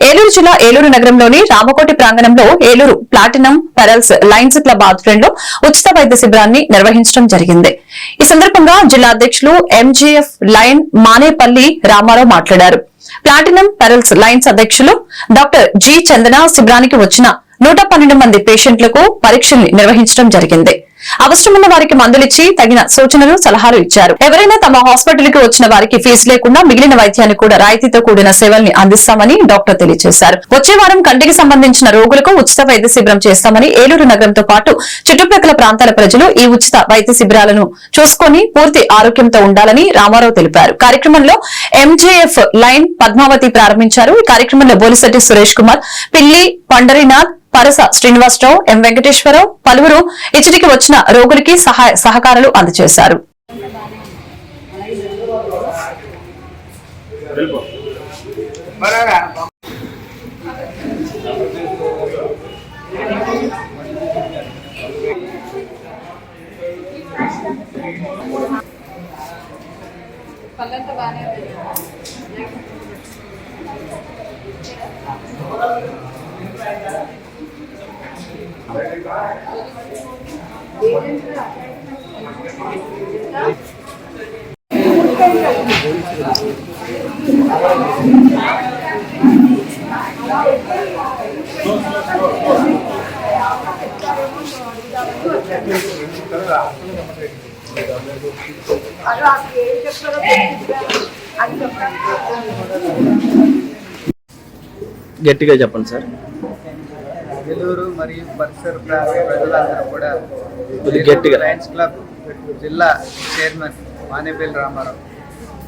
ఏలూరు జిల్లా ఏలూరు నగరంలోని రామకోటి ప్రాంగణంలో Eluru platinum pearls lions club ఆధ్వర్యంలో ఉచిత వైద్య శిబిరాన్ని నిర్వహించడం జరిగింది. ఈ సందర్భంగా జిల్లా అధ్యక్షులు ఎంజీఎఫ్ లయన్ మానేపల్లి రామారావు మాట్లాడారు. ప్లాటినం పెరల్స్ లయన్స్ అధ్యక్షులు డాక్టర్ జి చందన శిబిరానికి వచ్చిన నూట పన్నెండు మంది పేషెంట్లకు పరీక్షల్ని నిర్వహించడం జరిగింది. అవసరమున్న వారికి మందులిచ్చి తగిన సూచనలు సలహాలు ఇచ్చారు. ఎవరైనా తమ హాస్పిటల్కి వచ్చిన వారికి ఫీజు లేకుండా మిగిలిన వైద్యాన్ని కూడా రాయితీతో కూడిన సేవల్ని అందిస్తామని డాక్టర్ తెలియజేశారు. వచ్చే వారం కంటికి సంబంధించిన రోగులకు ఉచిత వైద్య శిబిరం చేస్తామని ఏలూరు నగరంతో పాటు చుట్టుప్రక్కల ప్రాంతాల ప్రజలు ఈ ఉచిత వైద్య శిబిరాలను చూసుకొని పూర్తి ఆరోగ్యంతో ఉండాలని రామారావు తెలిపారు. కార్యక్రమంలో ఎంజేఎఫ్ లైన్ పద్మావతి ప్రారంభించారు. ఈ కార్యక్రమంలో బోలిశెట్టి సురేష్ కుమార్ పిల్లి పండరీనాథ్ పరస శ్రీనివాసరావు ఎం వెంకటేశ్వరరావు పలువురు ఇచ్చటికి వచ్చిన రోగులకి సహాయ సహకారాలు అందజేశారు. గట్టిగా చెప్పండి సార్. నెల్లూరు మరియు పరిసర ప్రాంత ప్రజలందరూ కూడా. లయన్స్ క్లబ్ జిల్లా చైర్మన్ మానేపల్లి రామారావు.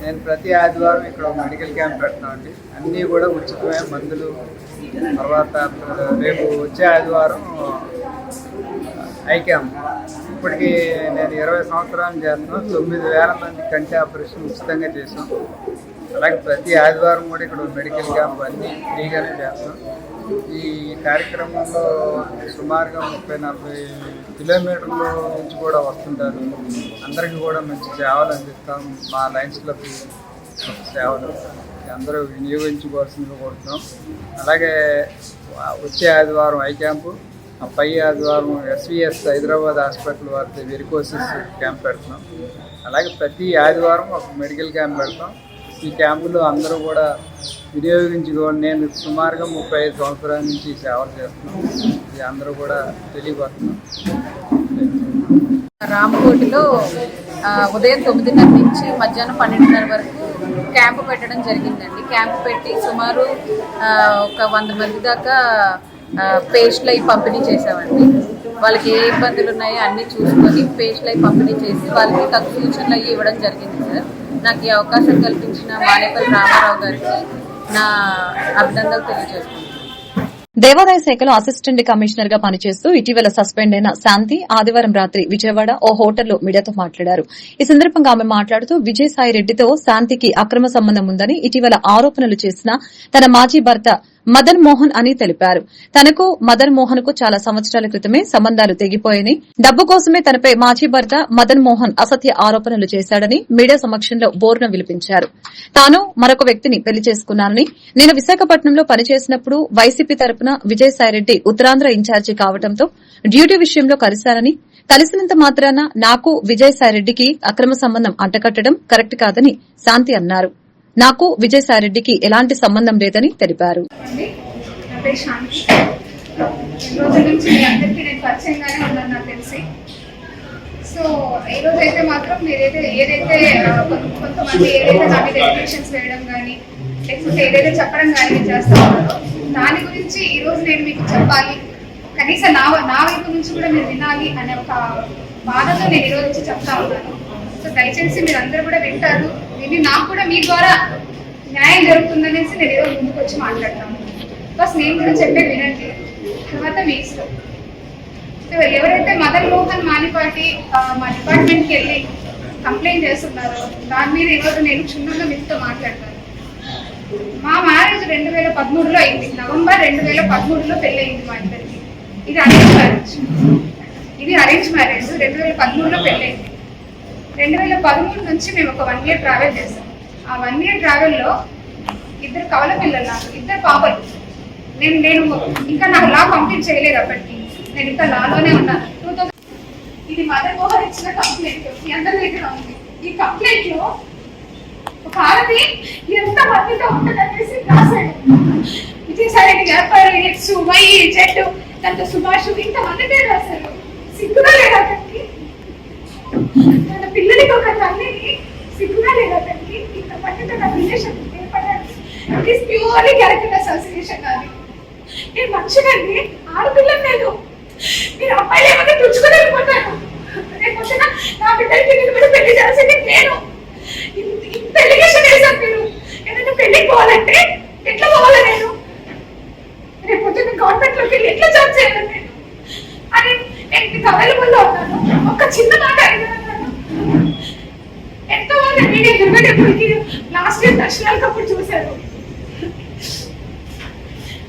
నేను ప్రతి ఆదివారం ఇక్కడ ఒక మెడికల్ క్యాంప్ పెడుతున్నామండి అన్నీ కూడా ఉచితమైన మందులు. తర్వాత రేపు వచ్చే ఆదివారం ఐ క్యాంప్. ఇప్పటికి నేను ఇరవై సంవత్సరాలు చేస్తున్నాను. తొమ్మిది వేల మంది కంటి ఆపరేషన్ ఉచితంగా చేసాం అలాగే ప్రతి ఆదివారం కూడా ఇక్కడ మెడికల్ క్యాంప్ అన్నీ ఫ్రీగానే చేస్తాం ఈ కార్యక్రమంలో సుమారుగా ముప్పై నలభై కిలోమీటర్ల నుంచి కూడా వస్తుంటారు. అందరికీ కూడా మంచి సేవలు అందిస్తాం. మా లయన్స్ క్లబ్ సేవలు అందరూ వినియోగించుకోవాల్సిందిగా కోరుతున్నాం. అలాగే వచ్చే ఆదివారం ఐ క్యాంపు ఆ పై ఆదివారం S V S Hyderabad hospital వారితో వెరికోసిస్ క్యాంప్ పెడుతున్నాం. అలాగే ప్రతి ఆదివారం ఒక మెడికల్ క్యాంప్ పెడతాం. ఈ క్యాంపులో అందరూ కూడా వినియోగించుకోండి నేను సుమారుగా ముప్పై ఐదు సంవత్సరాల నుంచి ఈ సేవలు ఇది అందరూ కూడా తెలియపడుతున్నాం రామకోటిలో ఉదయం తొమ్మిదిన్నర నుంచి మధ్యాహ్నం పన్నెండున్నర వరకు క్యాంపు పెట్టడం జరిగిందండి. క్యాంపు పెట్టి సుమారు ఒక వంద మంది దాకా పేస్ట్లు అవి పంపిణీ చేసామండి వాళ్ళకి ఏ ఇబ్బందులు ఉన్నాయో అన్నీ చూసుకొని పేస్ట్లు అవి పంపిణీ చేసి వాళ్ళకి తగు సూచనలు అవి ఇవ్వడం జరిగింది సార్. నాకు ఈ అవకాశం కల్పించిన మానేపల్లి రామారావు గారికి నా అభినందనలు తెలియజేస్తున్నాను. దేవాదాయ శాఖలో అసిస్టెంట్ కమిషనర్గా పనిచేస్తూ ఇటీవల సస్పెండ్ అయిన శాంతి ఆదివారం రాత్రి విజయవాడ ఓ హోటల్లో మీడియాతో మాట్లాడారు. ఈ సందర్భంగా ఆమె మాట్లాడుతూ విజయసాయి రెడ్డితో శాంతికి అక్రమ సంబంధం ఉందని ఇటీవల ఆరోపణలు చేసిన తన మాజీ భర్త మదన్ మోహన్ అని తెలిపారు. తనకు మదన్ మోహన్కు చాలా సంవత్సరాల క్రితమే సంబంధాలు తెగిపోయాయని డబ్బు కోసమే తనపై మాజీ భర్త మదన్ మోహన్ అసత్య ఆరోపణలు చేశాడని మీడియా సమక్షంలో బోర్న విలిపించారు. తాను మరొక వ్యక్తిని పెళ్ళి చేసుకున్నానని నేను విశాఖపట్నంలో పనిచేసినప్పుడు వైసీపీ తరపున విజయసాయిరెడ్డి ఉత్తరాంధ్ర ఇన్ఛార్జి కావడంతో డ్యూటీ విషయంలో కలిశానని కలిసినంత మాత్రాన నాకు విజయసాయిరెడ్డికి అక్రమ సంబంధం అంటకట్టడం కరెక్ట్ కాదని శాంతి అన్నారు. నాకు విజయసాయిరెడ్డికి ఎలాంటి సంబంధం లేదని తెలిపారు. ఈ రోజు మీ అందరికీ నేను ఉన్నాను నాకు తెలిసి. సో ఈ రోజు అయితే మాత్రం మీరైతే ఏదైతే కొంతమంది ఏదైతే దాని మీద వేయడం కానీ లేకపోతే ఏదైతే చెప్పడం కానీ మీరు చేస్తా ఉన్నారో దాని గురించి ఈ రోజు నేను మీకు చెప్పాలి. కనీసం నా నా వైపు నుంచి కూడా మీరు వినాలి అనే ఒక బాధతో నేను ఈ రోజు వచ్చి చెప్తా ఉన్నాను. సో దయచేసి మీరు అందరూ కూడా వింటారు. విని నాకు కూడా మీ ద్వారా న్యాయం జరుగుతుందనేసి నేను ఏదో ముందుకు వచ్చి మాట్లాడతాను. ఫస్ట్ నేను కూడా చెప్పేది వినండి. తర్వాత మీ ఇష్టం. సో ఎవరైతే మదన్ మోహన్ మానిపాటి మా డిపార్ట్మెంట్కి వెళ్ళి కంప్లైంట్ చేస్తున్నారో దాని మీద ఈరోజు నేను క్షుణ్ణంగా మీతో మాట్లాడతాను. మా మ్యారేజ్ రెండు వేల పదమూడులో అయింది. నవంబర్ రెండు వేల పదమూడులో పెళ్ళయింది మా ఇద్దరికి. ఇది అరేంజ్ మ్యారేజ్. ఇది అరేంజ్ మ్యారేజ్. రెండు వేల పదమూడులో పెళ్ళయింది. రెండు వేల పదమూడు నుంచి మేము ఒక వన్ ఇయర్ ట్రావెల్ చేసాం ఆ వన్ ఇయర్ ట్రావెల్లో ఇద్దరు కవల పిల్లలు నాకు ఇద్దరు పాపలు. నేను నేను ఇంకా నాకు లా కంప్లీట్ చేయలేదు అప్పటికి. నేను ఇంకా లాలోనే ఉన్నాను టూ థౌసండ్ ఇది మదర్ మోహన్ ఇచ్చిన కంప్లైంట్ మీ అందరి దగ్గర ఉంది. ఈ కంప్లైంట్లో ఒక ఆడది ఎంత మందితో ఉంటుందనేసి రాశాడు. విజయసాయి వ్యాపారం ఎక్స్ జట్టు దాంతో సుభాష్ ఇంత మంది పేరు రాశారు. సిగ్గుగా లేదు అక్కడికి ఒక తల్లిని సిగ్గుగా లేదా అతనికి. ఇంత మందితో నా రిలేషన్ ఏర్పడాలి. It is purely character association అది. నేను మంచిదండి ఆడపిల్లని నేను. నేను అబ్బాయిలు ఏమైనా తుడుచుకుని వెళ్ళిపోతాను రేపు వచ్చిన నా బిడ్డలకి నిలబడి పెళ్ళి చేయాల్సింది నేను. ఇంత- ఎలిగేషన్ వేశాను మీరు? ఏదైనా పెళ్ళికి పోవాలంటే ఎట్లా పోవాలి నేను? రేపు పొద్దున్న గవర్నమెంట్లోకి వెళ్ళి ఎట్లా జాబ్ చేయాలి నేను? అని నేను కవలబుల్లో ఉన్నాను. ఒక చిన్న మాట అడిగాను. ఎంతో మంది మీడియా దుర్గడెప్పటికి లాస్ట్ ఇయర్ దర్శనాలకు అప్పుడు చూశారు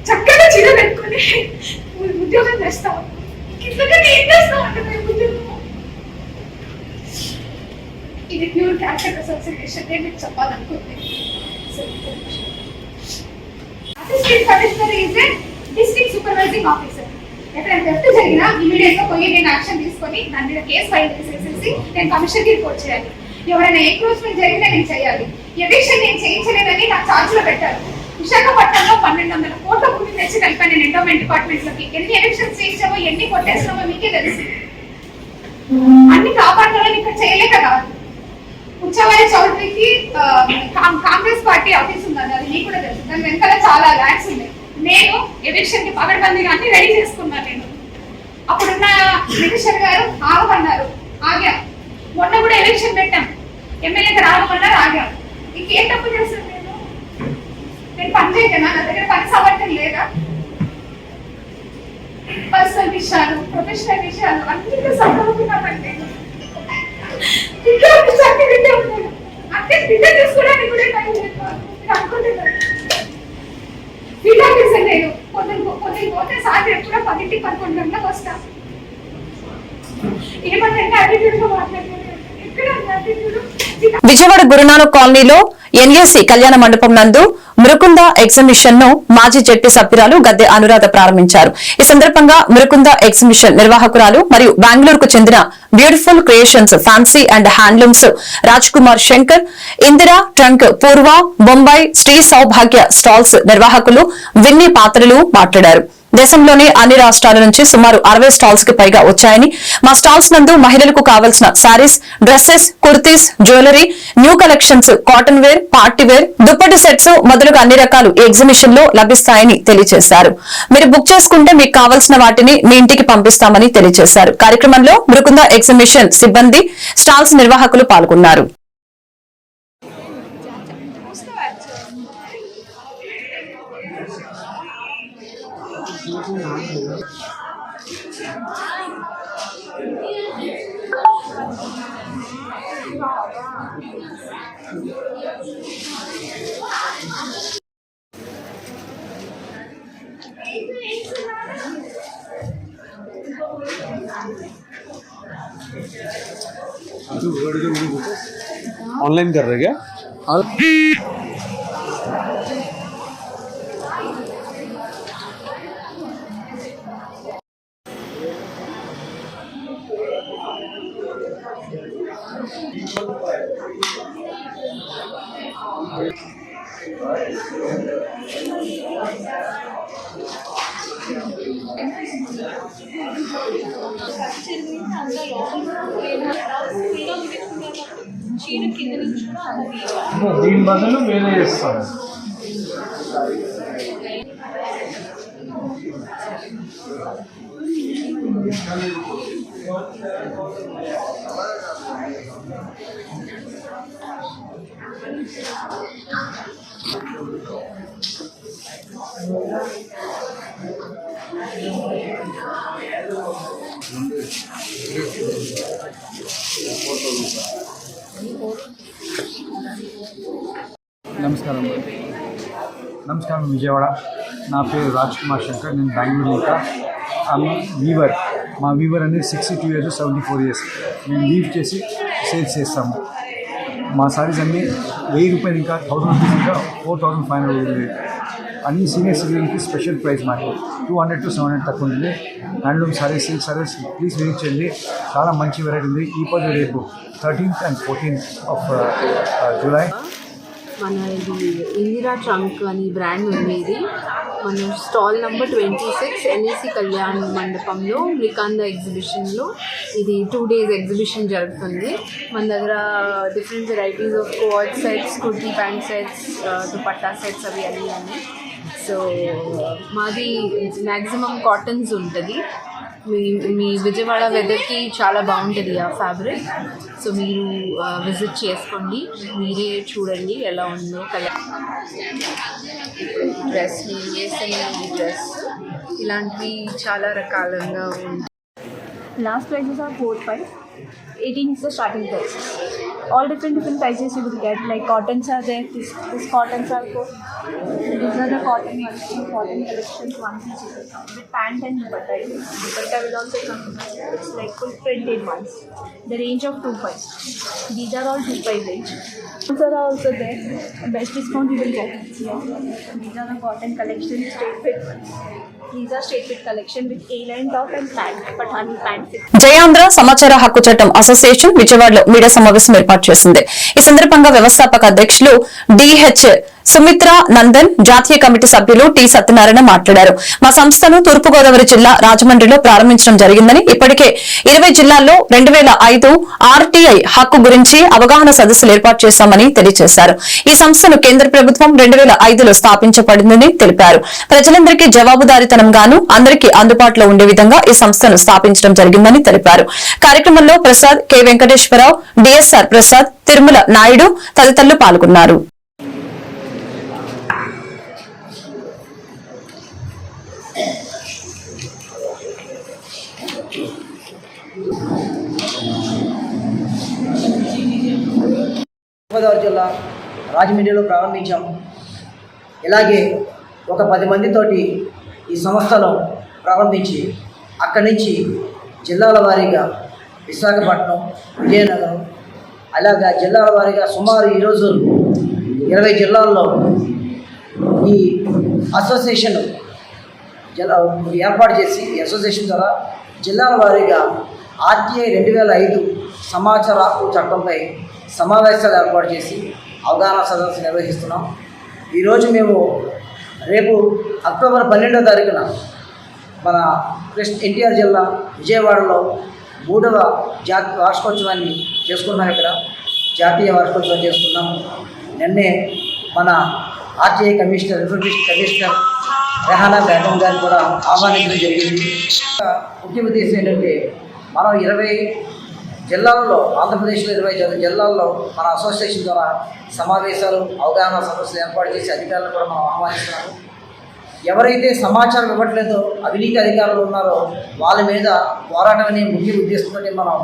చక్కగా చీర పెట్టుకుని ఉద్యోగం చేస్తాం ఇంతకన్నా ఏం చేస్తాం అంటే మేము ఉద్యోగం? ఇది ప్యూర్ క్యాన్సర్ అసోసియేషన్ నేను మీకు చెప్పాలనుకుంది assistant commissioner is district supervising officer ఎక్కడైనా థెఫ్ట్ జరిగినా ఇమీడియట్గా పోయి నేను యాక్షన్ తీసుకొని దాని మీద కేసు ఫైల్ చేసేసి నేను కమిషన్కి రిపోర్ట్ చేయాలి. ఎవరైనా ఎంక్రోచ్మెంట్ జరిగినా నేను చేయాలి. ఎవిక్షన్ నేను చేయించలేదని నాకు ఛార్జ్లో పెట్టారు. విశాఖపట్నంలో పన్నెండు వందల కోట్ల భూమి తెచ్చి కలిపాను నేను ఎండోమెంట్ డిపార్ట్మెంట్లోకి ఎన్ని ఎవిక్షన్స్ చేయించామో ఎన్ని కొట్టేసినామో మీకే తెలుసు. అన్ని కాపాడాలని ఇక్కడ చేయలేక కాదు. ఉచ్చవారి చౌదరికి కాంగ్రెస్ పార్టీ ఆఫీస్ ఉందని అది మీకు కూడా తెలుసు. దాని వెనకాల చాలా ల్యాక్స్ ఉన్నాయి. నేను ఎవిక్షన్కి పగడబందీగా అన్ని రెడీ చేసుకున్నాను నేను. అప్పుడున్న మినిస్టర్ గారు ఆగమన్నారు. ఆగా. మొన్న కూడా ఎలక్షన్ పెట్టాం. విషయాలు ప్రొఫెషనల్ విషయాలు అన్నింటిలో సఫలవుతున్నానండి ఇంకా అంటే బిడ్డ తీసుకోవడానికి కూడా టైం లేదు. అనుకుంటున్నాను పోతే ఎప్పుడో పదింటి పదకొండు గంటలకు ఏమంటే మాట్లాడుతున్నాను ఎక్కడ అటిట్యూడ్ విజయవాడ గురునానక్ కాలనీలో ఎన్ఎస్సి కళ్యాణ మండపం నందు మృకుంద ఎగ్జిబిషన్ను మాజీ జడ్పీ సభ్యురాలు గద్దె అనురాధ ప్రారంభించారు. ఈ సందర్భంగా మృకుంద ఎగ్జిబిషన్ నిర్వాహకురాలు మరియు బెంగళూరుకు చెందిన beautiful creations fancy and handlooms Raj Kumar Shankar Indira trunk పూర్వ బొంబాయి శ్రీ సౌభాగ్య స్టాల్స్ నిర్వాహకులు విన్ని పాత్రలు మాట్లాడారు. దేశంలోని అన్ని రాష్ట్రాల నుంచి సుమారు అరవై స్టాల్స్కి పైగా వచ్చాయని మా స్టాల్స్ నందు మహిళలకు కావలసిన saris dresses kurtis jewellery new collections cotton wear party wear దుప్పటి సెట్స్ మొదలుగా అన్ని రకాలు ఎగ్జిబిషన్లో లభిస్తాయని తెలియజేశారు. మీరు బుక్ చేసుకుంటే మీకు కావలసిన వాటిని మీ ఇంటికి పంపిస్తామని తెలియజేశారు. కార్యక్రమంలో మృకుంద ఎగ్జిబిషన్ సిబ్బంది స్టాల్స్ నిర్వాహకులు పాల్గొన్నారు. ऑनलाइन कर रहे क्या? Beleza. Thank you. నమస్కారం. నమస్కారం విజయవాడ. నా పేరు రాజ్ కుమార్ శంకర్ నేను బెంగళూరు ఇంకా ఆమె వీవర్ మా వీవర్ అనేది sixty two years seventy four years మేము వీవ్ చేసి సేల్స్ చేస్తాము. మా సారీస్ అన్నీ వెయ్యి రూపాయలు ఇంకా థౌసండ్ రూపీస్ ఇంకా ఫోర్ థౌసండ్ ఫైవ్ హండ్రెడ్ ఉంది అన్ని సీనియర్ సిటిజన్కి స్పెషల్ ప్రైస్ మాకు two hundred to seven hundred తక్కువ ఉంటుంది handloom saris silk saris please visit చేయండి. చాలా మంచి వెరైటీ ఉంది. ఈ పది రేపు thirteenth and fourteenth of July మన ఇది ఇందిరా ట్రంక్ అని బ్రాండ్ ఉంది ఇది మన stall number twenty six NEC Kalyan మండపంలో మ్రికాంద ఎగ్జిబిషన్లో. ఇది టూ డేస్ ఎగ్జిబిషన్ జరుగుతుంది. మన దగ్గర different varieties of coat sets kurti pant sets dupatta sets అవి అన్నీ అన్నీ సో మాది మ్యాక్సిమం కాటన్స్ ఉంటుంది. మీ మీ విజయవాడ వెదర్కి చాలా బాగుంటుంది ఆ ఫ్యాబ్రిక్ సో మీరు విజిట్ చేసుకోండి మీరే చూడండి ఎలా ఉందో కలర్ డ్రెస్ నేను వేసిన డ్రెస్ ఇలాంటివి చాలా రకాలుగా ఉంటాయి Last prices are 4 5. 18 is the starting. All different different prices you will get. Like cottons are there. This, this cottons are for. These are the cotton ones. Cotton collections ones with pant and dupatta. Dupatta will also come. It's like full printed ones. The range of 2 5. These are all 2 5 range. These are also there. Best discount you will get. Yeah. These are the cotton collection straight fit ones. Jayandhra సమాచార హక్కు చట్టం association విజయవాడలో media సమావేశం ఏర్పాటు చేసింది. ఈ సందర్భంగా వ్యవస్థాపక అధ్యక్షులు డిహెచ్ సుమిత్ర నందన్ జాతీయ కమిటీ సభ్యులు టి సత్యనారాయణ మాట్లాడారు. మా సంస్థను తూర్పుగోదావరి జిల్లా రాజమండ్రిలో ప్రారంభించడం జరిగిందని ఇప్పటికే ఇరవై జిల్లాల్లో రెండు వేల ఐదు ఆర్టీఐ హక్కు గురించి అవగాహన సదస్సులు ఏర్పాటు చేశామని తెలియజేశారు. ఈ సంస్థను కేంద్ర ప్రభుత్వం రెండు వేల ఐదులో స్థాపించబడిందని తెలిపారు. ప్రజలందరికీ జవాబుదారీతనంగాను అందరికీ అందుబాటులో ఉండే విధంగా ఈ సంస్థను స్థాపించడం జరిగిందని తెలిపారు. కార్యక్రమంలో ప్రసాద్ కె వెంకటేశ్వరరావు డిఎస్ఆర్ ప్రసాద్ తిరుమల నాయుడు తదితరులు పాల్గొన్నారు. గోదావరి జిల్లా రాజమండ్రిలో ప్రారంభించాము. ఇలాగే ఒక పది మందితోటి ఈ సంస్థను ప్రారంభించి అక్కడి నుంచి జిల్లాల వారీగా విశాఖపట్నం విజయనగరం అలాగా జిల్లాల వారీగా సుమారు ఈరోజు ఇరవై జిల్లాల్లో ఈ అసోసియేషన్ జిల్లా ఏర్పాటు చేసి అసోసియేషన్ ద్వారా జిల్లాల వారీగా ఆర్టీఐ రెండు వేల ఐదు సమాచార హక్కు చట్టంపై సమావేశాలు ఏర్పాటు చేసి అవగాహన సదస్సు నిర్వహిస్తున్నాం. ఈరోజు మేము రేపు అక్టోబర్ పన్నెండవ తారీఖున మన కృష్ణ ఎన్టీఆర్ జిల్లా విజయవాడలో మూడవ జాతి వార్షికోత్సవాన్ని చేసుకున్నాం ఇక్కడ. జాతీయ వార్షికోత్సవం చేసుకున్నాం నిన్నే మన RTI commissioner information commissioner Rehana Begum గారిని కూడా ఆహ్వానించడం జరిగింది. ముఖ్య ఉద్దేశం ఏంటంటే మనం ఇరవై జిల్లాలలో ఆంధ్రప్రదేశ్లో ఇరవై జిల్లాల్లో మన అసోసియేషన్ ద్వారా సమావేశాలు అవగాహన సమస్యలు ఏర్పాటు చేసి అధికారులను కూడా మనం ఆహ్వానిస్తున్నాము. ఎవరైతే సమాచారం ఇవ్వట్లేదో అవినీతి అధికారులు ఉన్నారో వాళ్ళ మీద పోరాటం అనే ముఖ్య ఉద్దేశంతో మనం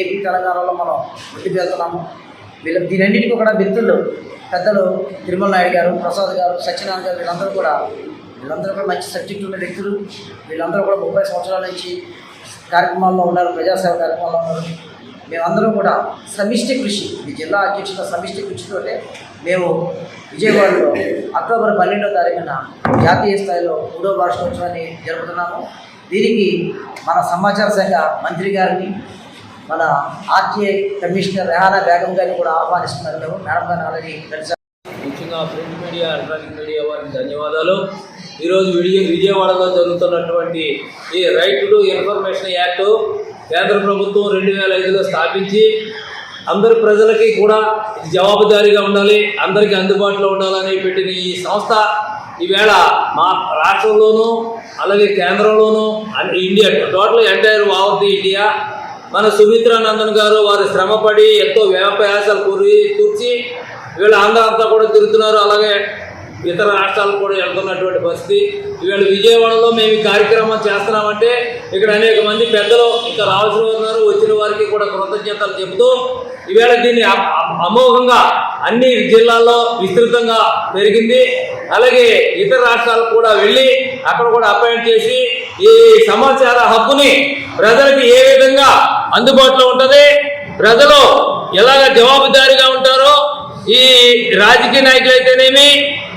ఏపీ తెలంగాణలో మనం ముందుకు వెళ్తున్నాము. వీళ్ళ దీనన్నింటికి కూడా మిత్రులు పెద్దలు తిరుమల నాయుడు గారు ప్రసాద్ గారు సత్యనారాయణ గారు వీళ్ళందరూ కూడా వీళ్ళందరూ కూడా మంచి సబ్జెక్టు ఉన్న వ్యక్తులు. వీళ్ళందరూ కూడా ముప్పై సంవత్సరాల నుంచి కార్యక్రమాల్లో ఉన్నారు ప్రజాసేవ కార్యక్రమాల్లో ఉన్నారు. మేమందరం కూడా సమిష్టి కృషి ఈ జిల్లా అధ్యక్షుల సమిష్టి కృషితోటే మేము విజయవాడలో అక్టోబర్ పన్నెండో తారీఖున జాతీయ స్థాయిలో మూడో వార్షికోత్సవాన్ని జరుపుతున్నాము. దీనికి మన సమాచార శాఖ మంత్రి గారిని మన ఆర్టీఐ కమిషనర్ రెహానా బేగం గారిని కూడా ఆహ్వానిస్తున్నారు. మేము మేడం గారిని ఆల్రెడీ కలిసి ముఖ్యంగా ప్రింట్ మీడియా ఎలక్ట్రానిక్ మీడియా వారికి ధన్యవాదాలు. ఈరోజు విజయ విజయవాడలో జరుగుతున్నటువంటి ఈ రైట్ టు ఇన్ఫర్మేషన్ యాక్ట్ కేంద్ర ప్రభుత్వం రెండు వేల ఐదులో స్థాపించి అందరి ప్రజలకి కూడా జవాబుదారీగా ఉండాలి అందరికీ అందుబాటులో ఉండాలని పెట్టిన ఈ సంస్థ ఈవేళ మా రాష్ట్రంలోనూ అలాగే కేంద్రంలోనూ India total entire of the India మన సుమిత్రా నందన్ గారు వారు శ్రమపడి ఎంతో వ్యాపయాసాలు కూర్చి వీళ్ళ ఆంధ్ర అంతా కూడా తిరుగుతున్నారు అలాగే ఇతర రాష్ట్రాలకు కూడా వెళ్తున్నటువంటి పరిస్థితి. ఇవాళ విజయవాడలో మేము ఈ కార్యక్రమం చేస్తున్నామంటే ఇక్కడ అనేక మంది పెద్దలు ఇక్కడ రావాల్సిన వారు ఉన్నారు వచ్చిన వారికి కూడా కృతజ్ఞతలు చెబుతూ ఈవేళ దీన్ని అమోఘంగా అన్ని జిల్లాల్లో విస్తృతంగా పెరిగింది. అలాగే ఇతర రాష్ట్రాలకు కూడా వెళ్ళి అక్కడ కూడా అపాయింట్ చేసి ఈ సమాచార హక్కుని ప్రజలకు ఏ విధంగా అందుబాటులో ఉంటుంది ప్రజలు ఎలాగ జవాబుదారీగా ఉంటారో ఈ రాజకీయ నాయకులు అయితేనేమి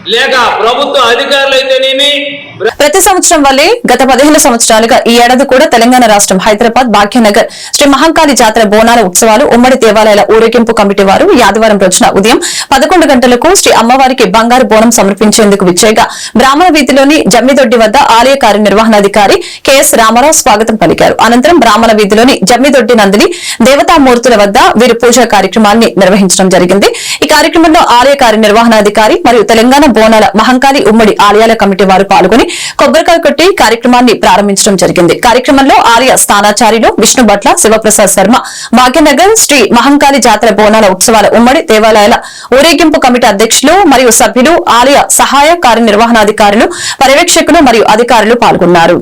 లేక ప్రభుత్వ అధికారులు అయితేనేమి ప్రతి సంవత్సరం వల్లే గత పదిహేను సంవత్సరాలుగా ఈ ఏడాది కూడా తెలంగాణ రాష్ట్రం హైదరాబాద్ భాగ్యనగర్ శ్రీ మహంకాళి జాతర బోనాల ఉత్సవాలు ఉమ్మడి దేవాలయాల ఊరేగింపు కమిటీ వారు ఆదివారం రోజున ఉదయం పదకొండు గంటలకు శ్రీ అమ్మవారికి బంగారు బోనం సమర్పించేందుకు విచ్చేగా బ్రాహ్మణ వీధిలోని జమ్మిదొడ్డి వద్ద ఆలయ కార్యనిర్వహణాధికారి కెఎస్ రామారావు స్వాగతం పలికారు. అనంతరం బ్రాహ్మణ వీధిలోని జమ్మిదొడ్డి నందిని దేవతామూర్తుల వద్ద వీరు పూజా కార్యక్రమాన్ని నిర్వహించడం జరిగింది. ఈ కార్యక్రమంలో ఆలయ కార్యనిర్వహణాధికారి మరియు తెలంగాణ బోనాల మహంకాళి ఉమ్మడి ఆలయాల కమిటీ వారు పాల్గొని కొబ్బరికాయ కొట్టి కార్యక్రమాన్ని ప్రారంభించడం జరిగింది. కార్యక్రమంలో ఆలయ స్థానాచార్యులు విష్ణు భట్ల శివప్రసాద్ శర్మ భాగ్యనగర్ శ్రీ మహంకాళి జాతర బోనాల ఉత్సవాల ఉమ్మడి దేవాలయాల ఊరేగింపు కమిటీ అధ్యక్షులు మరియు సభ్యులు ఆలయ సహాయ కార్యనిర్వహణాధికారులు పర్యవేక్షకులు మరియు అధికారులు పాల్గొన్నారు.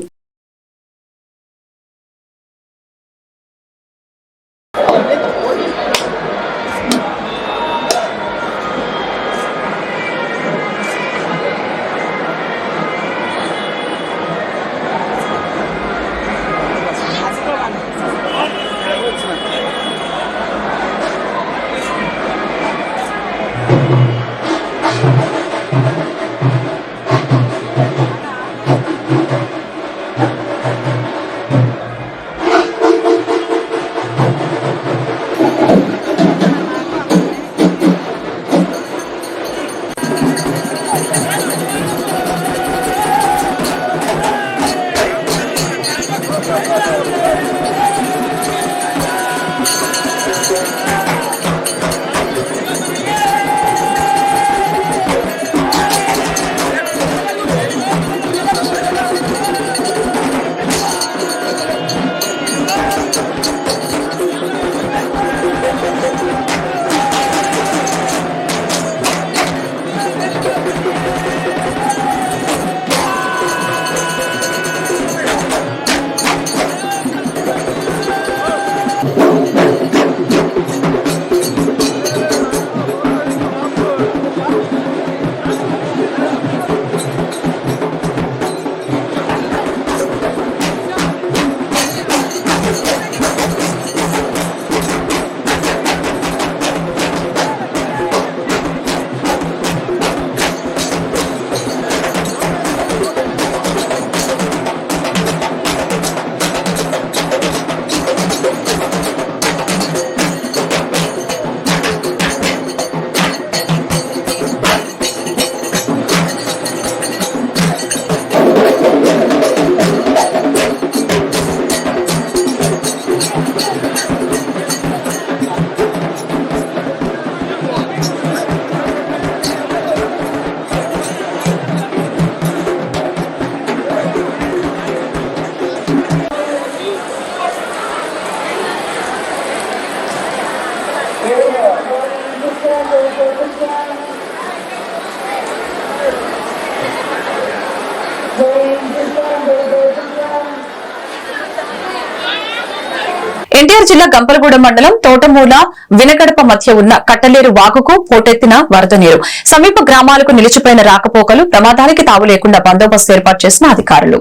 జిల్లా గంపలగూడ మండలం తోటమూల వినగడప మధ్య ఉన్న కట్టలేరు వాగుకు పోటెత్తిన వరద నీరు. సమీప గ్రామాలకు నిలిచిపోయిన రాకపోకలు ప్రమాదానికి తావు లేకుండా బందోబస్తు ఏర్పాటు చేసిన అధికారులు.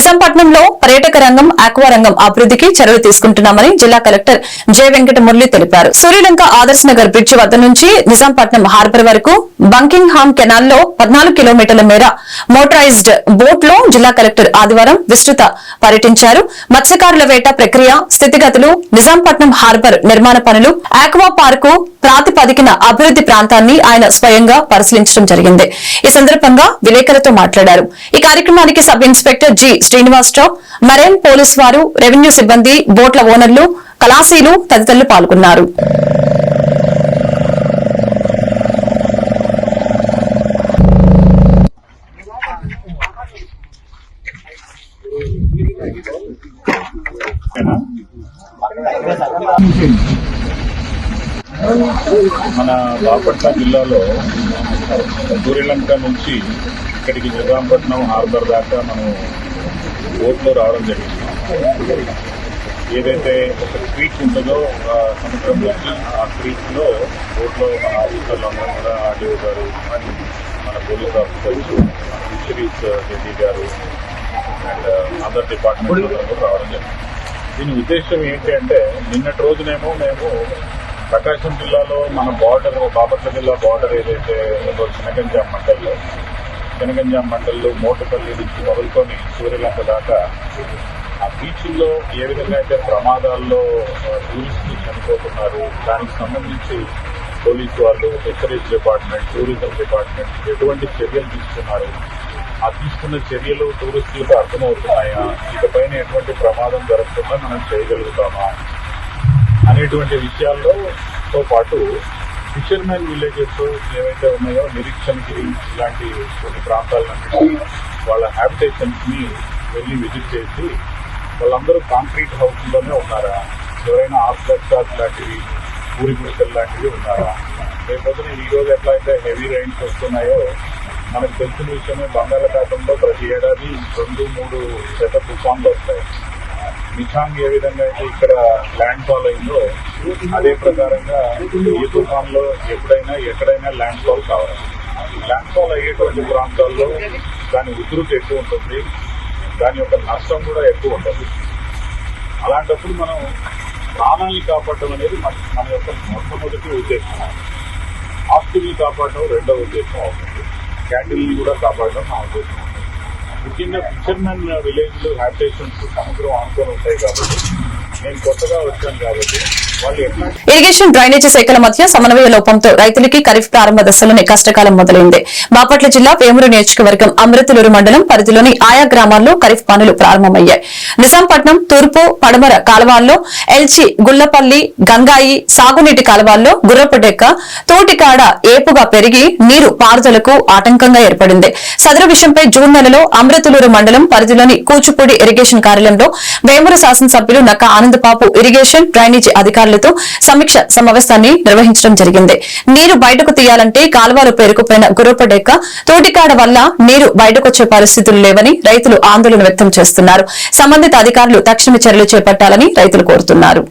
నిజాంపట్నంలో పర్యాటక రంగం ఆక్వా రంగం అభివృద్ధికి చర్యలు తీసుకుంటున్నామని జిల్లా కలెక్టర్ జె వెంకట మురళి తెలిపారు. సూర్యలంక ఆదర్శ్ నగర్ బ్రిడ్జ్ వద్ద నుంచి నిజాంపట్నం హార్బర్ వరకు బంకింగ్ హామ్ కెనాల్లో పద్నాలుగు కిలోమీటర్ల మేర మోటరైజ్డ్ బోట్లో జిల్లా కలెక్టర్ ఆదివారం విస్తృత పర్యటించారు. మత్స్యకారుల వేట ప్రక్రియ స్థితిగతులు నిజాంపట్నం హార్బర్ నిర్మాణ పనులు ఆక్వా పార్కు ప్రాతిపదికన అభివృద్ధి ప్రాంతాన్ని ఆయన స్వయంగా పరిశీలించడం జరిగింది. ఈ సందర్భంగా విలేకరులతో మాట్లాడారు. ఈ కార్యక్రమానికి sub inspector G. Srinivasarao marine police వారు రెవెన్యూ సిబ్బంది బోట్ల ఓనర్లు కళాశీలు తదితరులు పాల్గొన్నారు. మన బాపట్ల జిల్లాలో సూర్యలంక నుంచి ఇక్కడికి నిజాంపట్నం హార్బర్ దాకా మనం బోట్లో రావడం జరిగింది. ఏదైతే ఒక క్రీక్ ఉంటుందో సముద్రం నుంచి ఆ క్రీక్లో బోట్లో మన ఆఫీసర్లు అందరం కూడా ఆర్డీఓ గారు అని మన పోలీస్ ఆఫీసర్స్ ఫిషరీస్ రెడ్డి గారు అండ్ అదర్ డిపార్ట్మెంట్ కూడా రావడం జరిగింది. దీని ఉద్దేశం ఏంటి అంటే నిన్నటి రోజునేమో మేము ప్రకాశం జిల్లాలో మన బార్డర్ బాపట్ల జిల్లా బార్డర్ ఏదైతే ఉందో చినగంజాం మండల్లో చినగంజాం మండల్లో మోటపల్లి నుంచి మొదలుకొని సూర్యలంక దాకా ఆ బీచ్ల్లో ఏ విధంగా అయితే ప్రమాదాల్లో టూరిస్టులు చనిపోతున్నారు దానికి సంబంధించి పోలీసు వాళ్ళు ఫిషరీస్ డిపార్ట్మెంట్ టూరిజం డిపార్ట్మెంట్ ఎటువంటి చర్యలు తీసుకున్నారు? ఆ తీసుకున్న చర్యలు టూరిస్టులకు అర్థమవుతున్నాయా? ఇకపైన ఎటువంటి ప్రమాదం జరగకుండా మనం చేయగలుగుతామా? అనేటువంటి విషయాల్లో తో పాటు ఫిషర్మెన్ విలేజెస్ ఏవైతే ఉన్నాయో నిరీక్షణగిరి ఇలాంటి కొన్ని ప్రాంతాలన్నింటినీ వాళ్ళ హ్యాబిటేషన్స్ని వెళ్ళి విజిట్ చేసి వాళ్ళందరూ కాంక్రీట్ హౌస్లోనే ఉన్నారా? ఎవరైనా ఆఫ్లెక్సాస్ లాంటివి పూరి గుడిసెలు లాంటివి ఉన్నారా? లేకపోతే ఈరోజు ఎట్లా అయితే హెవీ రైన్స్ వస్తున్నాయో మనకు తెలిసిన విషయమే బంగాళాఖాతంలో ప్రతి ఏడాది రెండు మూడు శత తుఫాన్లు వస్తాయి. నిషాంగ్ ఏ విధంగా అయితే ఇక్కడ ల్యాండ్ ఫాల్ అయిందో అదే ప్రకారంగా ఈ తుఫాన్లో ఎప్పుడైనా ఎక్కడైనా ల్యాండ్ ఫాల్ కావాలి. ల్యాండ్ ఫాల్ అయ్యేటువంటి ప్రాంతాల్లో దాని ఉధృతి ఎక్కువ ఉంటుంది. దాని యొక్క నష్టం కూడా ఎక్కువ ఉంటుంది. అలాంటప్పుడు మనం ప్రాణాన్ని కాపాడడం అనేది మన మన యొక్క మొట్టమొదటి ఉద్దేశం. ఆస్తుల్ని కాపాడడం రెండవ ఉద్దేశం అవుతుంది. క్యాటిల్ని కూడా కాపాడడం నా ఉద్దేశం. ముఖ్యంగా ఫిషర్మెన్ విలేజ్లు హ్యాబిటేషన్స్ సముద్రం ఆనుకొని ఉంటాయి కాబట్టి నేను కొత్తగా వచ్చాను కాబట్టి ఇరిగేషన్ డ్రైనేజీ శాఖల మధ్య సమన్వయ లోపంతో రైతులకి ఖరీఫ్ ప్రారంభ దశలోనే కష్టకాలం మొదలైంది. బాపట్ల జిల్లా వేమూరు నియోజకవర్గం అమృతలూరు మండలం పరిధిలోని ఆయా గ్రామాల్లో ఖరీఫ్ పనులు ప్రారంభమయ్యాయి. నిజాంపట్నం తూర్పు పడమర కాలువాల్లో ఎల్చి గుల్లపల్లి గంగాయి సాగునీటి కాలువల్లో గుర్రపుడెక్క తోటికాడ ఏపుగా పెరిగి నీరు పారుదలకు ఆటంకంగా ఏర్పడింది. సదరు విషయంపై జూన్ నెలలో అమృతలూరు మండలం పరిధిలోని కూచిపూడి ఇరిగేషన్ కార్యాలయంలో వేమూరు శాసనసభ్యులు నక్క ఆనందపాపు ఇరిగేషన్ డ్రైనేజీ అధికారులతో సమీక్ష సమావేశాన్ని నిర్వహించడం జరిగింది. నీరు బయటకు తీయాలంటే కాలువలు పేరుకుపోయిన గుర్రపడెక్క తోటికాడ వల్ల నీరు బయటకొచ్చే పరిస్థితులు లేవని రైతులు ఆందోళన వ్యక్తం చేస్తున్నారు. సంబంధిత అధికారులు తక్షణ చర్యలు చేపట్టాలని రైతులు కోరుతున్నారు.